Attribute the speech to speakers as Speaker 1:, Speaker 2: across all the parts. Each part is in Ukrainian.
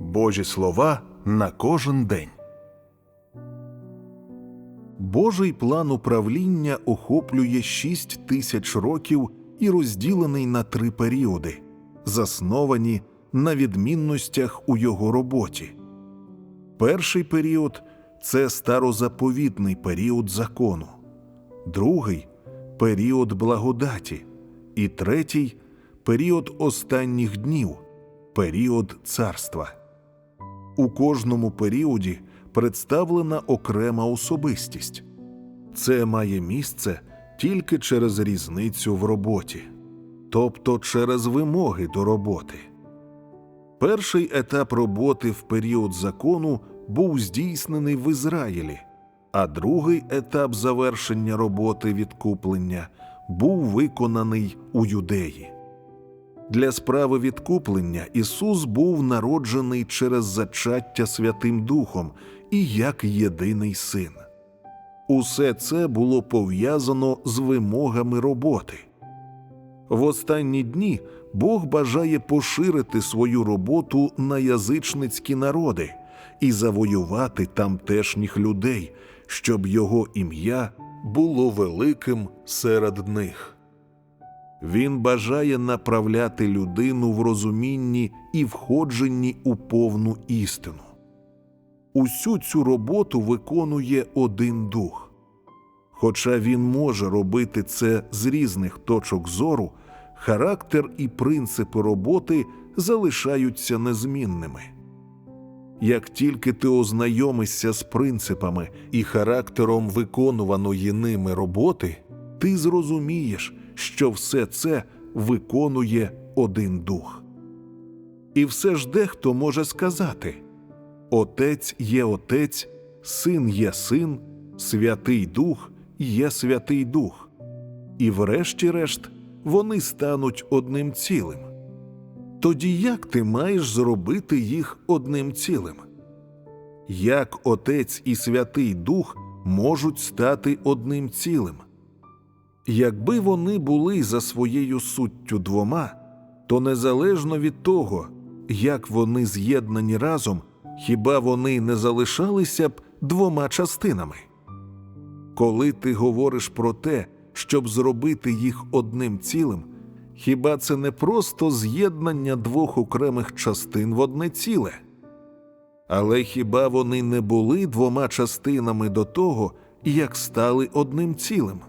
Speaker 1: Божі слова на кожен день. Божий план управління охоплює шість тисяч років і розділений на три періоди, засновані на відмінностях у його роботі. Перший період це старозаповітний період закону, другий період благодаті, і третій період останніх днів, період царства. У кожному періоді представлена окрема особистість. Це має місце тільки через різницю в роботі, тобто через вимоги до роботи. Перший етап роботи в період закону був здійснений в Ізраїлі, а другий етап завершення роботи відкуплення був виконаний у юдеї. Для справи відкуплення Ісус був народжений через зачаття Святим Духом і як єдиний син. Усе це було пов'язано з вимогами роботи. В останні дні Бог бажає поширити свою роботу на язичницькі народи і завоювати тамтешніх людей, щоб його ім'я було великим серед них. Він бажає направляти людину в розумінні і входженні у повну істину. Усю цю роботу виконує один дух. Хоча він може робити це з різних точок зору, характер і принципи роботи залишаються незмінними. Як тільки ти ознайомишся з принципами і характером виконуваної ними роботи, ти зрозумієш, що все це виконує один дух. І все ж дехто може сказати Отець є Отець, Син є Син, Святий Дух є Святий Дух, і врешті-решт вони стануть одним цілим. Тоді як ти маєш зробити їх одним цілим? Як Отець і Святий Дух можуть стати одним цілим? Якби вони були за своєю суттю двома, то незалежно від того, як вони з'єднані разом, хіба вони не залишалися б двома частинами? Коли ти говориш про те, щоб зробити їх одним цілим, хіба це не просто з'єднання двох окремих частин в одне ціле? Але хіба вони не були двома частинами до того, як стали одним цілим?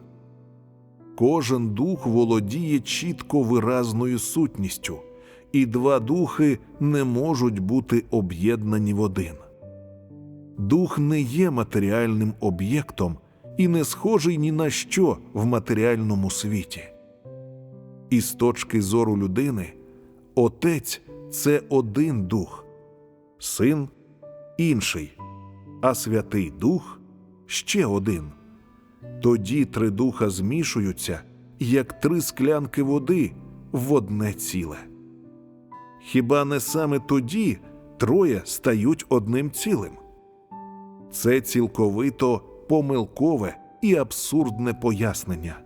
Speaker 1: Кожен дух володіє чітко виразною сутністю, і два духи не можуть бути об'єднані в один. Дух не є матеріальним об'єктом і не схожий ні на що в матеріальному світі. І з точки зору людини, Отець це один дух, син інший, а Святий Дух ще один. Тоді три духа змішуються, як три склянки води в одне ціле. Хіба не саме тоді троє стають одним цілим? Це цілковито помилкове і абсурдне пояснення.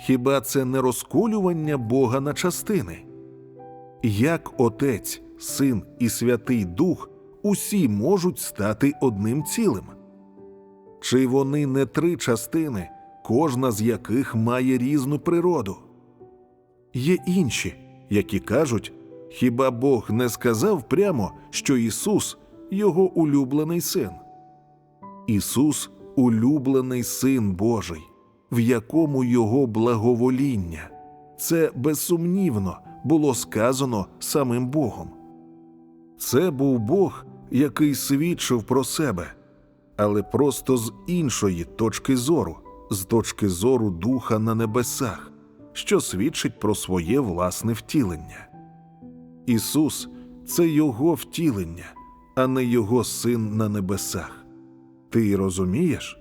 Speaker 1: Хіба це не розколювання Бога на частини? Як Отець, Син і Святий Дух усі можуть стати одним цілим? Чи вони не три частини, кожна з яких має різну природу? Є інші, які кажуть, хіба Бог не сказав прямо, що Ісус його улюблений син? Ісус улюблений син Божий, в якому Його благовоління. Це безсумнівно було сказано самим Богом. Це був Бог, який свідчив про себе але просто з іншої точки зору, з точки зору Духа на небесах, що свідчить про своє власне втілення. Ісус це Його втілення, а не Його Син на небесах. Ти розумієш?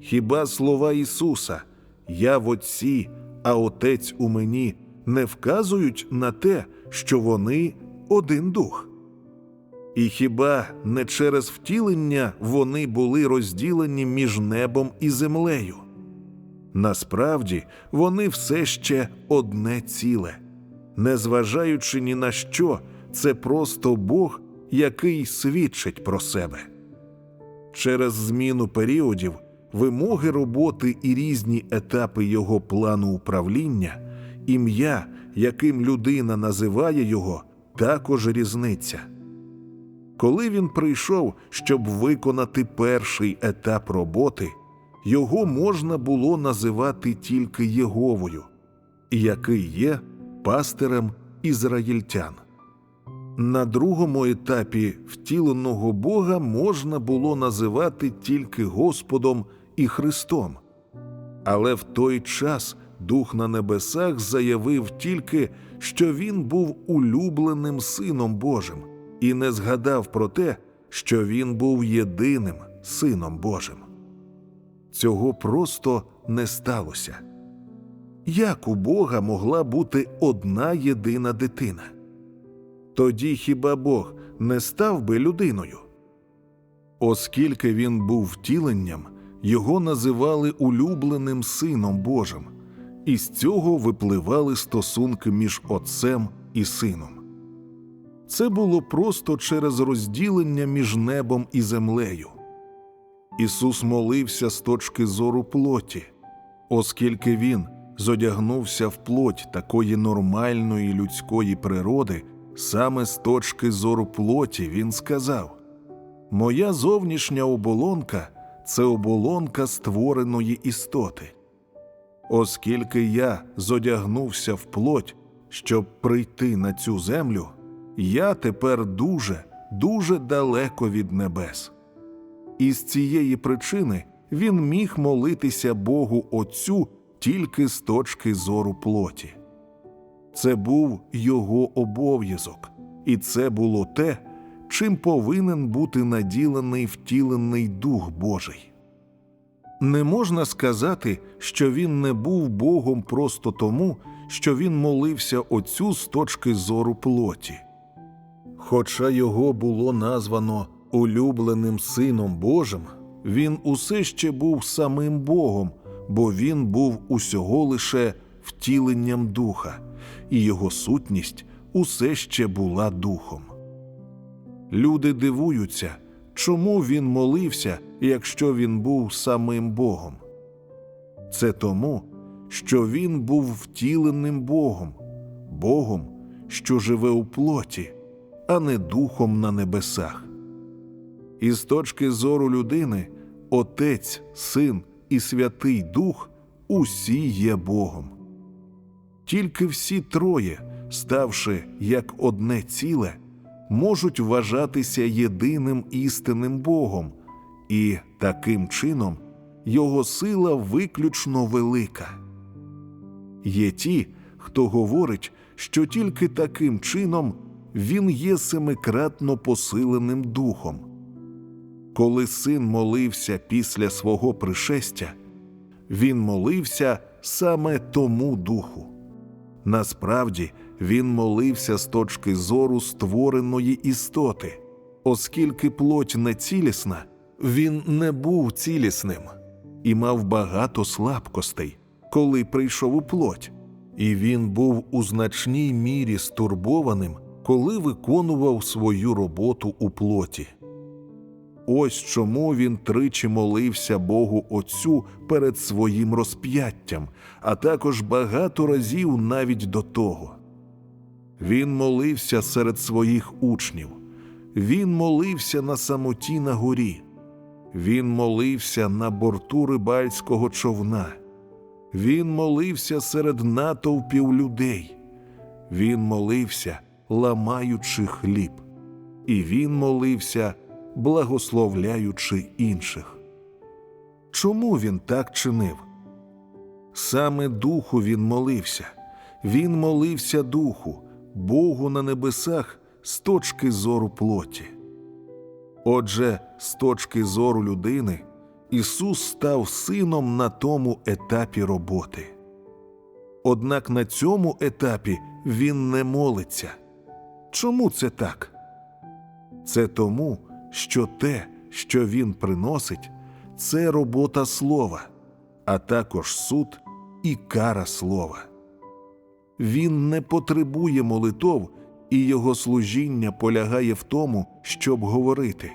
Speaker 1: Хіба слова Ісуса, Я в Отці, а Отець у мені не вказують на те, що вони один дух? І хіба не через втілення вони були розділені між небом і землею? Насправді вони все ще одне ціле, незважаючи ні на що, це просто Бог, який свідчить про себе. Через зміну періодів, вимоги роботи і різні етапи його плану управління, ім'я, яким людина називає його, також різниця. Коли він прийшов, щоб виконати перший етап роботи, його можна було називати тільки Єговою, який є пастирем ізраїльтян. На другому етапі втіленого Бога можна було називати тільки Господом і Христом. Але в той час Дух на небесах заявив тільки, що він був улюбленим Сином Божим, і не згадав про те, що він був єдиним Сином Божим. Цього просто не сталося. Як у Бога могла бути одна єдина дитина? Тоді хіба Бог не став би людиною? Оскільки він був втіленням, його називали улюбленим Сином Божим, і з цього випливали стосунки між Отцем і Сином. Це було просто через розділення між небом і землею. Ісус молився з точки зору плоті, оскільки Він зодягнувся в плоть такої нормальної людської природи, саме з точки зору плоті Він сказав: Моя зовнішня оболонка це оболонка створеної істоти. Оскільки я зодягнувся в плоть, щоб прийти на цю землю, я тепер дуже, дуже далеко від небес. І з цієї причини він міг молитися Богу Отцю тільки з точки зору плоті. Це був його обов'язок, і це було те, чим повинен бути наділений втілений Дух Божий. Не можна сказати, що він не був Богом просто тому, що він молився Отцю з точки зору плоті. Хоча його було названо улюбленим Сином Божим, він усе ще був самим Богом, бо він був усього лише втіленням духа, і його сутність усе ще була духом. Люди дивуються, чому він молився, якщо він був самим Богом. Це тому, що він був втіленим Богом, Богом, що живе у плоті, а не духом на небесах. І з точки зору людини, Отець, Син і Святий Дух усі є Богом. Тільки всі троє, ставши як одне ціле, можуть вважатися єдиним істинним Богом, і таким чином його сила виключно велика. Є ті, хто говорить, що тільки таким чином він є семикратно посиленим духом. Коли син молився після свого пришестя, він молився саме тому духу. Насправді він молився з точки зору створеної істоти, оскільки плоть не цілісна, він не був цілісним і мав багато слабкостей, коли прийшов у плоть, і він був у значній мірі стурбованим, коли виконував свою роботу у плоті. Ось чому він тричі молився Богу Отцю перед своїм розп'яттям, а також багато разів навіть до того. Він молився серед своїх учнів, він молився на самоті на горі, він молився на борту рибальського човна, він молився серед натовпів людей, він молився, ламаючи хліб, і він молився благословляючи інших. Чому він так чинив? Саме духу він молився, він молився духу, Богу на небесах з точки зору плоті. Отже, з точки зору людини, Ісус став сином на тому етапі роботи. Однак на цьому етапі Він не молиться. Чому це так? Це тому, що те, що він приносить, це робота слова, а також суд і кара слова. Він не потребує молитов і його служіння полягає в тому, щоб говорити.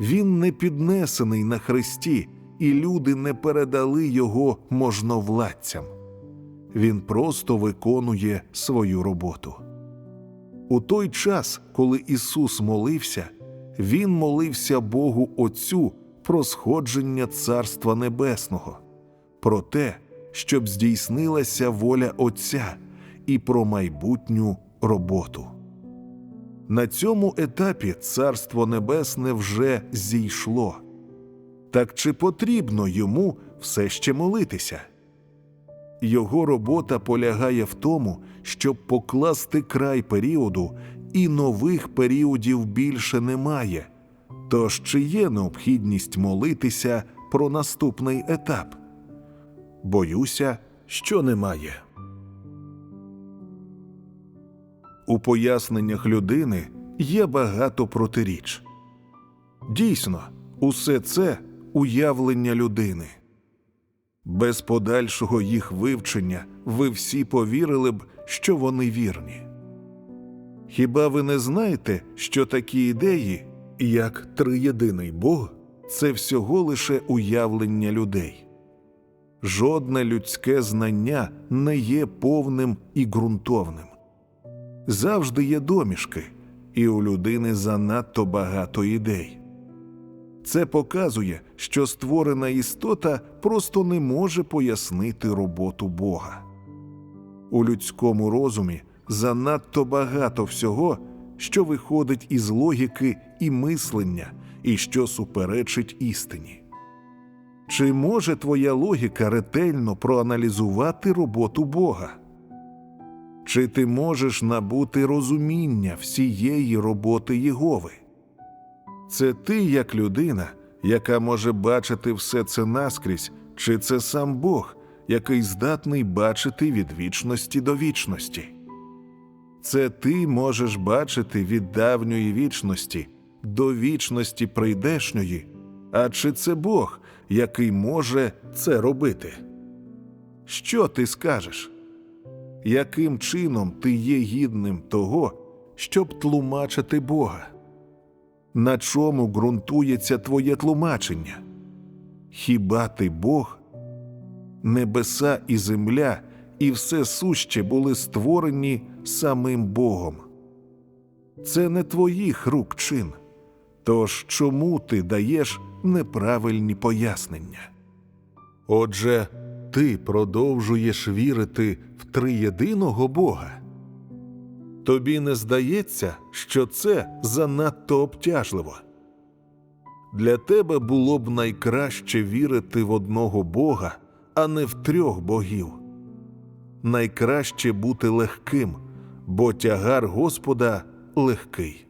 Speaker 1: Він не піднесений на хресті, і люди не передали його можновладцям. Він просто виконує свою роботу. У той час, коли Ісус молився, Він молився Богу Отцю про сходження Царства Небесного, про те, щоб здійснилася воля Отця і про майбутню роботу. На цьому етапі Царство Небесне вже зійшло. Так чи потрібно йому все ще молитися? Його робота полягає в тому, щоб покласти край періоду, і нових періодів більше немає. Тож чи є необхідність молитися про наступний етап? Боюся, що немає. У поясненнях людини є багато протиріч. Дійсно, усе це уявлення людини. Без подальшого їх вивчення ви всі повірили б, що вони вірні. Хіба ви не знаєте, що такі ідеї, як триєдиний Бог, це всього лише уявлення людей? Жодне людське знання не є повним і ґрунтовним. Завжди є домішки, і у людини занадто багато ідей. Це показує, що створена істота просто не може пояснити роботу Бога. У людському розумі занадто багато всього, що виходить із логіки і мислення, і що суперечить істині. Чи може твоя логіка ретельно проаналізувати роботу Бога? Чи ти можеш набути розуміння всієї роботи Єгови? Це ти як людина, яка може бачити все це наскрізь, чи це сам Бог, який здатний бачити від вічності до вічності? Це ти можеш бачити від давньої вічності до вічності прийдешньої, а чи це Бог, який може це робити? Що ти скажеш? Яким чином ти є гідним того, щоб тлумачити Бога? На чому ґрунтується твоє тлумачення? Хіба ти Бог? Небеса і земля і все суще були створені самим Богом. Це не твоїх рук чин. Тож чому ти даєш неправильні пояснення? Отже, ти продовжуєш вірити в триєдиного Бога. Тобі не здається, що це занадто обтяжливо. Для тебе було б найкраще вірити в одного Бога, а не в трьох богів. Найкраще бути легким, бо тягар Господа легкий.